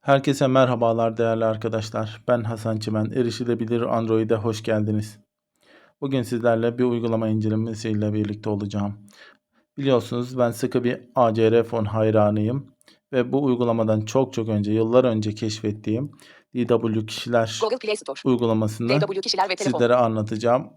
Herkese merhabalar değerli arkadaşlar. Ben Hasan Çimen. Erişilebilir Android'e hoş geldiniz. Bugün sizlerle bir uygulama incelemesiyle birlikte olacağım. Biliyorsunuz ben sıkı bir ACR fon hayranıyım. Ve bu uygulamadan çok çok önce, yıllar önce keşfettiğim DW Kişiler uygulamasını DW kişiler ve telefon. sizlere anlatacağım.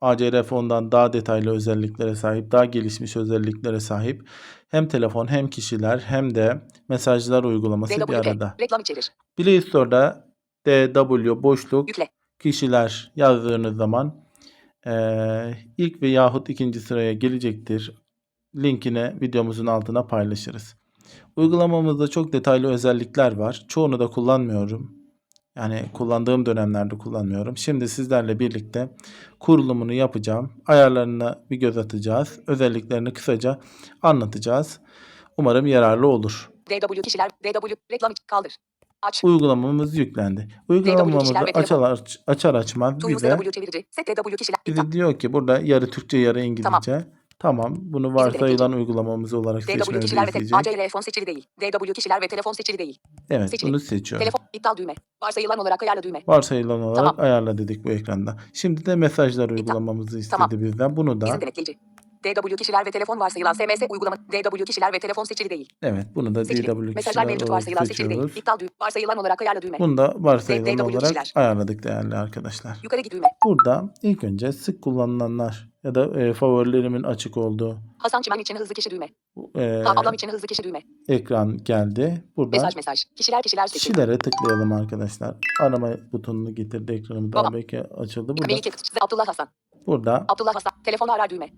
ACR fondan daha detaylı özelliklere sahip, daha gelişmiş özelliklere sahip hem telefon hem kişiler hem de mesajlar uygulaması bir DWP. arada. Reklam içerir. Play Store'da DW boşluk Yükle. kişiler yazdığınız zaman eee, ilk ve yahut ikinci sıraya gelecektir. Linkini videomuzun altına paylaşırız. Uygulamamızda çok detaylı özellikler var. Çoğunu da kullanmıyorum. Yani kullandığım dönemlerde kullanmıyorum. Şimdi sizlerle birlikte kurulumunu yapacağım. Ayarlarına bir göz atacağız. Özelliklerini kısaca anlatacağız. Umarım yararlı olur. DW kişiler. DW reklam kaldır. Aç. Uygulamamız yüklendi. Uygulamamızı açar, aç- açar açmaz bize, bize diyor ki burada yarı Türkçe yarı İngilizce. Tamam. Bunu varsayılan uygulamamız olarak DW seçmemizi kişiler ve te- isteyecek. Fon seçili değil. DW kişiler ve telefon seçili değil. Evet seçili. bunu seçiyorum. Telefon iptal düğme. Varsayılan olarak ayarla düğme. Varsayılan olarak Tamam. ayarla dedik bu ekranda. Şimdi de mesajlar uygulamamızı istedi Tamam. bizden. Bunu da İzin denetleyici. DW kişiler ve telefon varsayılan SMS uygulama. DW kişiler ve telefon seçili değil. evet bunu da Seçili. DW Mesajlar kişiler mevcut olarak varsayılan seçili değil. seçiyoruz. İptal düğme. Varsayılan olarak ayarla düğme. Bunu da varsayılan DW olarak kişiler. ayarladık değerli arkadaşlar. Yukarı git düğme. Burada ilk önce sık kullanılanlar ya da e, favorilerimin açık olduğu Hasan Çimen için hızlı kişi düğme. e, ablam için hızlı kişi düğme. ekran geldi. Burada Mesaj mesaj. Kişiler kişiler seçili. kişilere tıklayalım arkadaşlar. Arama butonunu getirdi ekranımı daha Babam. belki açıldı. Burada Melike size Abdullah Hasan. burada Abdullah Hasan. Telefonu arar düğme.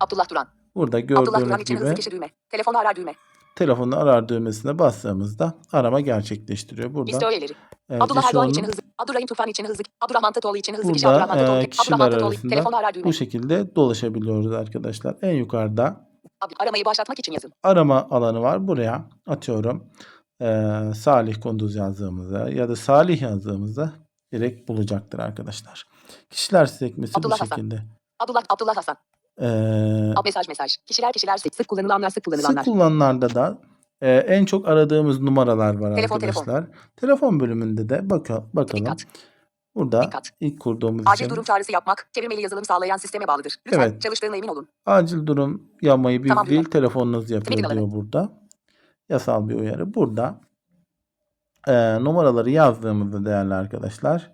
Abdullah Duran. burada Abdullah Duran gördüğünüz için hızlı gibi kişi düğme. Telefonu arar düğme. Telefonu arar düğmesine bastığımızda arama gerçekleştiriyor. Burada öğeleri. e, Abdullah Erdoğan için hızlı. Abdurrahim Tufan için hızlı. Abdurrahman Tatoğlu için hızlı. Burada, Abdurrahman Tatoğlu. e, kişiler Abdurrahman arasında Telefonu arar düğme. bu şekilde dolaşabiliyoruz arkadaşlar. En yukarıda Aramayı başlatmak için yazın. arama alanı var. Buraya atıyorum. Ee, Salih Kunduz yazdığımızda ya da Salih yazdığımızda direkt bulacaktır arkadaşlar. Kişiler sekmesi bu Abdullah Hasan. şekilde. Abdullah Abdullah Hasan. Ee, Mesaj mesaj. Kişiler kişiler sık, sık kullanılanlar sık sık kullanılanlar. kullananlarda da e, en çok aradığımız numaralar var Telefon, telefon. arkadaşlar. Telefon. bölümünde de baka- bakalım. Dikkat. Burada Dikkat. ilk kurduğumuz Acil için durum çağrısı yapmak çevirmeli yazılım sağlayan sisteme bağlıdır. Lütfen Evet. çalıştığına emin olun. acil durum yapmayı biz Tamam, değil tamam. telefonunuz yapıyor Emin diyor burada. Yasal bir uyarı. Burada e, numaraları yazdığımızda değerli arkadaşlar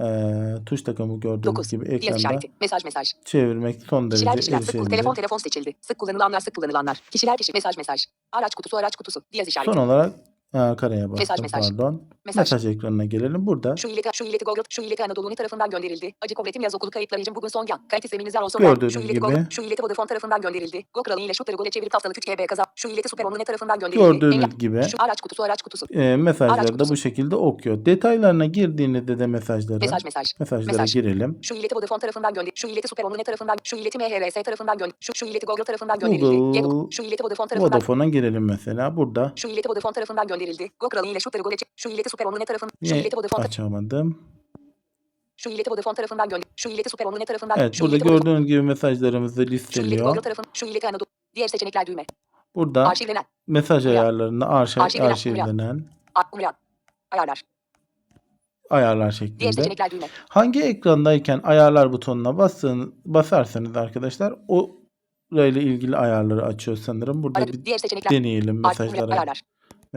e, tuş takımı gördüğünüz 9. gibi ekranda işareti. Mesaj mesaj. çevirmek son derece Kişiler kişiler sık telefon telefon seçildi. Sık kullanılanlar sık kullanılanlar. Kişiler kişi mesaj mesaj. Araç kutusu araç kutusu. Diyez işareti. Son olarak e, kareye bastım Mesaj, mesaj. pardon. Mesaj. Mesaj ekranına gelelim. Burada Şu ileti, şu ileti Google, şu ileti Anadolu'nun tarafından gönderildi. Acı öğretim yaz okulu kayıtları için bugün son yan. Kalitesi eminizler olsun. Gördüğünüz şu ileti gibi. Google, şu ileti Vodafone tarafından gönderildi. Google ile şutları gole çevirip haftalık 3 GB kaza. Şu ileti Super ne tarafından gönderildi. gördüğünüz Engel- gibi Şu araç kutusu araç kutusu. e, mesajları Araç da kutusu. bu şekilde okuyor. Detaylarına girdiğinizde de mesajları Mesaj mesaj. mesajlara mesaj. girelim. Şu ileti Vodafone tarafından gönder. Şu ileti Super ne tarafından. Şu ileti MHRS tarafından gönder. Şu, şu ileti Google tarafından gönderildi. Google, Şu ileti Vodafone tarafından. Vodafone'a girelim mesela. Burada Şu ileti Vodafone tarafından gönderildi. Google ile şutları gole çe- Şu ileti Super ne tarafından. Şu niye ileti Vodafone açamadım? Şu ileti Vodafone tarafından gönder. Şu ileti Super ne tarafından. Evet şu burada Vodafone- gördüğünüz gibi mesajlarımızı Şu ileti listeliyor. Google tarafın. Şu ileti Anadolu. Diğer seçenekler düğme. Burada Arşivlenen. mesaj ayarlarında arşiv, Arşivlenen, arşivlenen Umyan. Ayarlar. ayarlar Diğer şeklinde. seçenekler düğme. Hangi ekrandayken ayarlar butonuna basın, basarsanız arkadaşlar o ile ilgili ayarları açıyor sanırım. Burada Ara, bir deneyelim mesajlara. Ayarlar.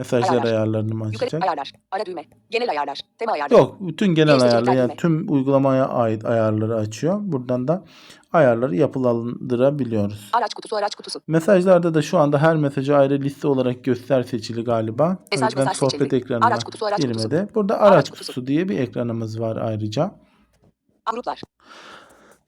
Mesajlar Ayarlar. ayarlarını mı Yukarı açacak? ayarlar. Ara düğme. Genel ayarlar. Tema ayarlar. Yok, bütün genel ayarları yani tüm uygulamaya ait ayarları açıyor. Buradan da ayarları yapılandırabiliyoruz. Araç kutusu araç kutusu. Mesajlarda da şu anda her mesajı ayrı liste olarak göster seçili galiba. Mesaj, yüzden mesaj sohbet seçildi. ekranına Araç kutusu araç kutusu. girmedi. Burada araç, Araç kutusu. kutusu. diye bir ekranımız var ayrıca. Gruplar.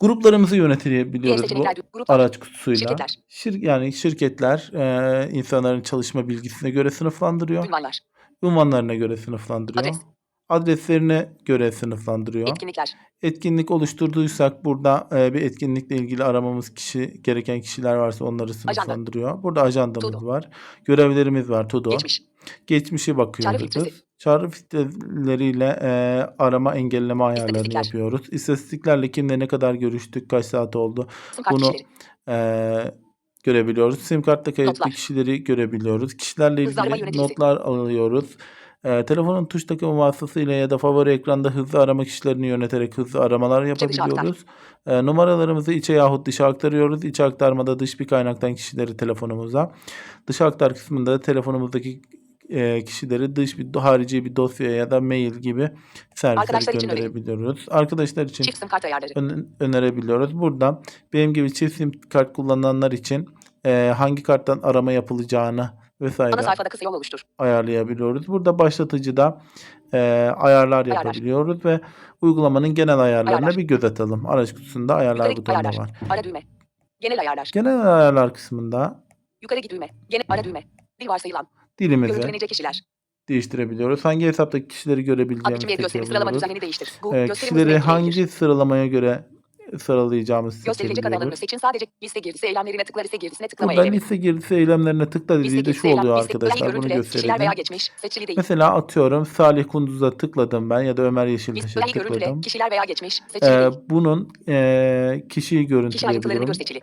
Gruplarımızı yönetebiliyoruz bu seçenekler. Gruplar. araç kutusuyla. Şirketler. Şir, yani şirketler e, insanların çalışma bilgisine göre sınıflandırıyor. Ünvanlar. Ünvanlarına göre sınıflandırıyor. Adres. Adreslerine göre sınıflandırıyor. Etkinlikler. Etkinlik oluşturduysak burada e, bir etkinlikle ilgili aramamız kişi gereken kişiler varsa onları sınıflandırıyor. Burada ajandamız To-do. var. Görevlerimiz var. To-do. Geçmiş. Geçmişe bakıyoruz. filtresi. Çağrı filtreleriyle e, arama engelleme ayarlarını yapıyoruz. İstatistiklerle kimle ne kadar görüştük, kaç saat oldu Bunu- e, görebiliyoruz. Sim kartla kayıtlı Notlar. kişileri görebiliyoruz. Kişilerle ilgili notlar alıyoruz. Ee, telefonun tuş takımı vasıtasıyla ya da favori ekranda hızlı arama kişilerini yöneterek hızlı aramalar yapabiliyoruz. Ee, numaralarımızı içe yahut dışa aktarıyoruz. İçe aktarmada dış bir kaynaktan kişileri telefonumuza. Dışa aktar kısmında da telefonumuzdaki e, kişileri dış bir harici bir dosya ya da mail gibi servisleri Arkadaşlar için gönderebiliyoruz. Arkadaşlar için Çift sim kart ayarları. ön- önerebiliyoruz. Burada benim gibi çift sim kart kullananlar için e, hangi karttan arama yapılacağını vesaire Ana sayfada kısa yol oluştur. ayarlayabiliyoruz. Burada başlatıcıda e, ayarlar yapabiliyoruz ve uygulamanın genel ayarlarına Ayarlar. bir göz atalım. Araç kutusunda ayarlar Yukarı butonu ayarlar. var. Ara düğme. Genel ayarlar. Genel ayarlar kısmında Yukarı git düğme. Genel ara düğme. Dil varsayılan. Dilimizi Görüntülenecek kişiler. değiştirebiliyoruz. Hangi hesaptaki kişileri görebileceğimizi ve gösterim sıralama seçebiliyoruz. düzenini değiştir. Bu E, gösterim kişileri hızını hangi sıralamaya göre sıralayacağımızı Gösterilecek alanlarını seçebiliyoruz. seçin. Sadece liste girdisi eylemlerine tıkla liste girdisine tıklama Burada eylemi. liste girdisi eylemlerine tıkla dediği de şu eylem. oluyor Liste, arkadaşlar. Bunu görüntüle. Kişiler veya gösterelim. geçmiş. Seçili değil. Mesela atıyorum Salih Kunduz'a tıkladım ben ya da Ömer Yeşiltaş'a görüntüle. tıkladım. Kişiler veya geçmiş. Seçili Ee, değil. bunun ee, kişiyi Kişi ayrıntılarını gör seçili.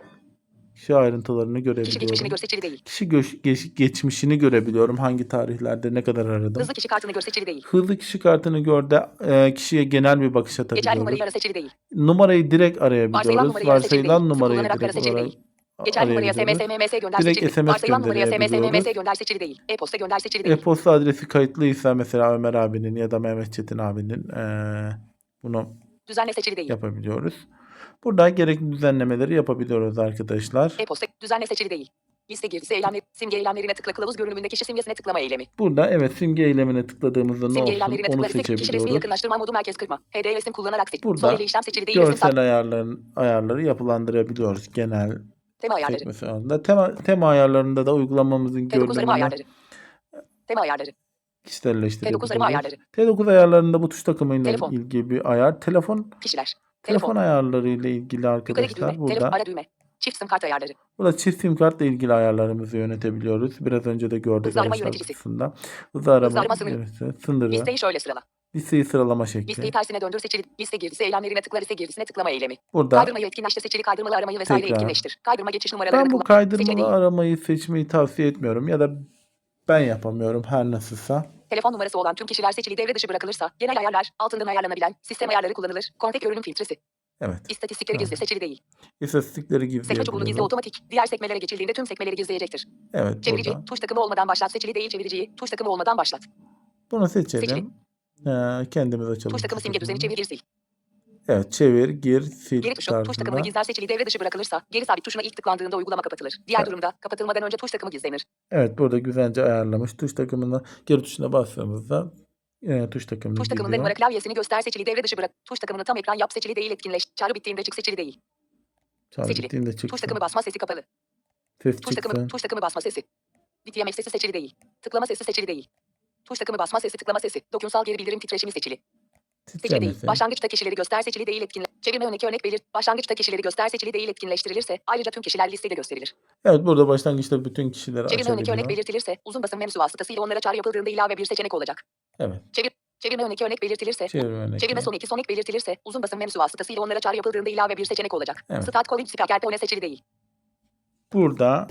Kişi ayrıntılarını Kişi geçmişini görebiliyorum. gör seçili değil. Kişi göç- geç- geçmişini görebiliyorum. Hangi tarihlerde ne kadar aradım. Hızlı kişi kartını gör seçili değil. Hızlı kişi kartını gör de ee, kişiye genel bir bakış Geçer numarayı atabiliyoruz. ara seçili değil. Numarayı direkt Varsayılan arayabiliyoruz. numarayı. Varsayılan numarayı kullanarak direkt olarak değil. Geçer numaraya SMS arayabiliyoruz. MMS gönder Direkt seçili. SMS Varsayılan numaraya SMS gönderebiliyoruz. MMS gönder seçili değil. E-posta gönder seçili değil. E-posta adresi kayıtlıysa mesela Ömer abinin ya da Mehmet Çetin abinin ee, bunu Düzenle seçili değil. yapabiliyoruz. Burada gerekli düzenlemeleri yapabiliyoruz arkadaşlar. E-posta düzenle seçili değil. Liste girdisi eylemleri, simge eylemlerine tıkla kılavuz görünümünde kişi simgesine tıklama eylemi. Burada evet simge eylemine tıkladığımızda ne Simge olsun eylemlerine onu tıkla istek kişi resmi seçebiliyoruz. yakınlaştırma modu merkez kırma. HD resim kullanarak seç. Burada işlem seçili değil. Görsel ayarların ayarları yapılandırabiliyoruz genel Tema ayarları. sekmesi alanında. Tema, tema ayarlarında da uygulamamızın T9 görünümünü ayarları. Tema ayarları. T9 kişiselleştirebiliyoruz. ayarları. T9 ayarlarında bu tuş takımıyla Telefon. ilgili bir ayar. Telefon Kişiler. Telefon Telefon. ayarları ile ilgili arkadaşlar düğme. Telefon burada ara düğme. Çift sim kart ayarları. burada çift sim kartla ilgili ayarlarımızı yönetebiliyoruz. Biraz önce de gördük Hızlı arama yöneticisi. kutusunda. Hızlı arama, arama sınırı. sınırı, Listeyi şöyle sırala. listeyi sıralama şekli. Listeyi tersine döndür seçili. Liste girdisi eylemlerine tıkla liste girdisine tıklama eylemi. Burada Kaydırmayı etkinleştir seçili kaydırmalı aramayı vesaire Tekrar. etkinleştir. Kaydırma geçiş numaralarını Ben bu kaydırmalı Seçeneği. aramayı seçmeyi tavsiye etmiyorum ya da ben yapamıyorum her nasılsa. Telefon numarası olan tüm kişiler seçili devre dışı bırakılırsa genel ayarlar altından ayarlanabilen sistem ayarları kullanılır. Kontek görünüm filtresi. Evet. İstatistikleri gizli seçili değil. İstatistikleri Sekme çubuğunu gizli otomatik. Diğer sekmelere geçildiğinde tüm sekmeleri gizleyecektir. Evet Çevirici burada. tuş takımı olmadan başlat seçili değil çeviriciyi tuş takımı olmadan başlat. Bunu seçelim. Seçili. Ee, kendimiz açalım. Tuş takımı simge düzeni çevir sil. Evet çevir, gir, sil Geri tuşu tuş takımını gizler seçili devre dışı bırakılırsa geri sabit tuşuna ilk tıklandığında uygulama kapatılır. Diğer Evet. durumda kapatılmadan önce tuş takımı gizlenir. Evet burada güzelce ayarlamış. Tuş takımına geri tuşuna bastığımızda e, tuş takımını Tuş takımında numara klavyesini göster seçili devre dışı bırak. Tuş takımını tam ekran yap seçili değil etkinleş. Çağrı bittiğinde çık seçili değil. Çağrı seçili. bittiğinde Tuş çıksın. takımı basma sesi kapalı. Ses Tuş takımı çıksın. tuş takımı basma sesi. BTMF sesi seçili değil. Tıklama sesi seçili değil. Tuş takımı basma sesi tıklama sesi. Dokunsal geri bildirim titreşimi seçili. Seçili değil. Başlangıçta kişileri göster seçili değil etkinle. Çevirme örnek örnek belir. Başlangıçta kişileri göster seçili değil etkinleştirilirse ayrıca tüm kişiler listede gösterilir. Evet burada başlangıçta bütün kişileri Çevirme örnek örnek belirtilirse uzun basım menüsü vasıtasıyla onlara çağrı yapıldığında ilave bir seçenek olacak. Evet. Çevirme örnek örnek belirtilirse Çevirme örnek. Çevirme son iki sonik belirtilirse uzun basım menüsü vasıtasıyla onlara çağrı yapıldığında ilave bir seçenek olacak. Evet. Start calling speaker tone seçili değil. Burada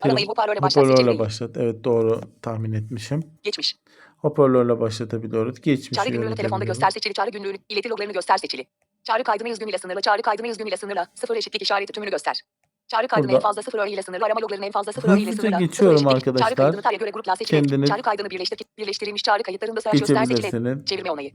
Aramayı hoparlörle başlat hoparlörle başlat. Evet doğru tahmin etmişim. Geçmiş. Hoparlörle başlatabiliyoruz. Geçmişi Çağrı günlüğünü telefonda göster seçili çağrı günlüğünü, ileti loglarını göster seçili. Çağrı kaydını yüz gün ile sınırlı, çağrı kaydını yüz gün ile sınırla, sıfır eşitlik işareti tümünü göster. Çağrı kaydını Burada- en fazla sıfır öğe ile sınırlı, arama loglarını en fazla sıfır öğe ile sınırla. sıfır geçiyorum arkadaşlar. Çağrı kaydını tarihe göre grupla seçili. Kendiniz Çağrı kaydını birleştir, birleştirilmiş çağrı kayıtlarında sayaç göster seçili. Çevirme onayı.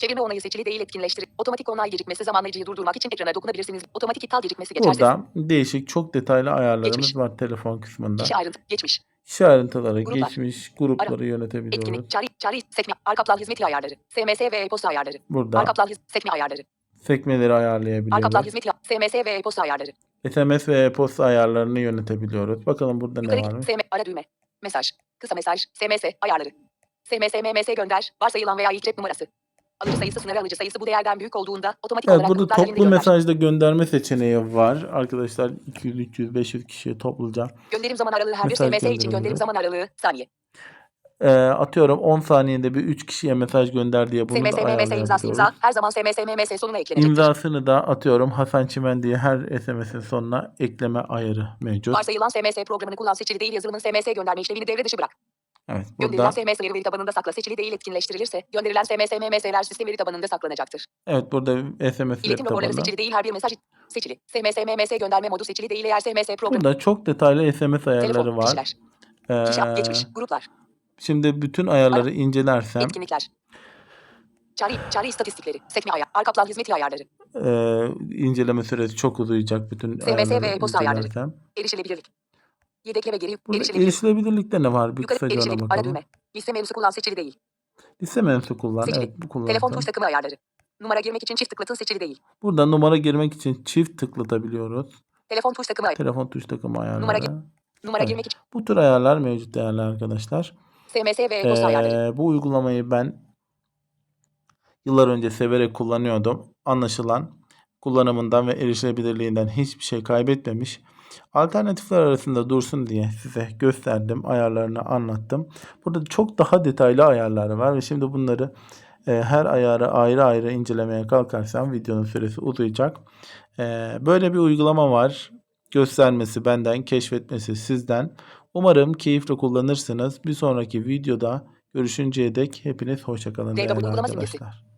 Çevirme onayı seçili değil etkinleştir. Otomatik onay gecikmesi zamanlayıcıyı durdurmak için ekrana dokunabilirsiniz. Otomatik iptal gecikmesi geçersiz. Burada değişik çok detaylı ayarlarımız Geçmiş. var telefon kısmında. Kişi ayrıntı, geçmiş. Kişi ayrıntıları, Gruplar. geçmiş grupları yönetebiliyoruz. Etkinlik, çağrı, çağrı, sekme, arka plan hizmeti ayarları. SMS ve e-posta ayarları. Burada Arka plan sekme ayarları. sekmeleri Arka plan ayarlayabiliyoruz. hizmeti, SMS ve e-posta ayarları. SMS ve e-posta ayarlarını yönetebiliyoruz. Bakalım burada ne Yukarı varmış. git, SM, ara düğme. Mesaj. Kısa mesaj. SMS, ayarları. SMS, MMS gönder. Varsayılan veya ilk cep numarası. Alıcı sayısı sınırı alıcı sayısı bu değerden büyük olduğunda otomatik Evet olarak burada toplu mesajda gönderme seçeneği var. Arkadaşlar 200, 300, 500 kişiye topluca. Gönderim zaman aralığı her bir SMS için gönderim zaman aralığı saniye. Ee, atıyorum 10 saniyede bir 3 kişiye mesaj gönder diye bunu SMS, da MMS imzası imza. Her zaman SMS, MMS sonuna eklenecektir. İmzasını da atıyorum Hasan Çimen diye her SMS'in sonuna ekleme ayarı mevcut. Varsayılan SMS programını kullan seçili değil yazılımın SMS gönderme işlemini devre dışı bırak. Evet Gönderilen SMS veri tabanında sakla seçili değil etkinleştirilirse gönderilen SMS MMS'ler sistem veri tabanında saklanacaktır. evet burada SMS veri İletim tabanı. seçili değil her bir mesaj seçili. SMS MMS gönderme modu seçili değil eğer SMS program. Burada çok detaylı SMS ayarları Telefon, var. kişiler, kişi, Ee, geçmiş, gruplar, şimdi bütün ayarları incelersem etkinlikler. Çağrı, çağrı istatistikleri, sekme ayar, arka plan hizmeti ayarları, e, inceleme süresi çok uzayacak bütün SMS ve e-posta ayarları. erişilebilirlik. Yedekle ve geri Burada erişilebilirlik. erişilebilirlikte ne var? Bir Yukarı kısaca ona. Ara bakalım. düğme. Liste menüsü kullan seçili değil. Liste menüsü kullan. Seçili. Evet bu kullandım. Telefon tuş takımı ayarları. Numara girmek için çift tıklatın seçili değil. Burada numara girmek için çift tıklatabiliyoruz. Telefon tuş takımı ayarları. Telefon tuş takımı ayarları. Numara gir- Numara Evet. girmek için Bu tür ayarlar mevcut değerli arkadaşlar. SMS ve e-posta ayarları. Ee, bu uygulamayı ben yıllar önce severek kullanıyordum. Anlaşılan kullanımından ve erişilebilirliğinden hiçbir şey kaybetmemiş. Alternatifler arasında dursun diye size gösterdim, ayarlarını anlattım. Burada çok daha detaylı ayarlar var ve şimdi bunları e, her ayarı ayrı ayrı incelemeye kalkarsam videonun süresi uzayacak. E, böyle bir uygulama var. Göstermesi benden, keşfetmesi sizden. Umarım keyifle kullanırsınız. Bir sonraki videoda görüşünceye dek hepiniz hoşçakalın değerli arkadaşlar.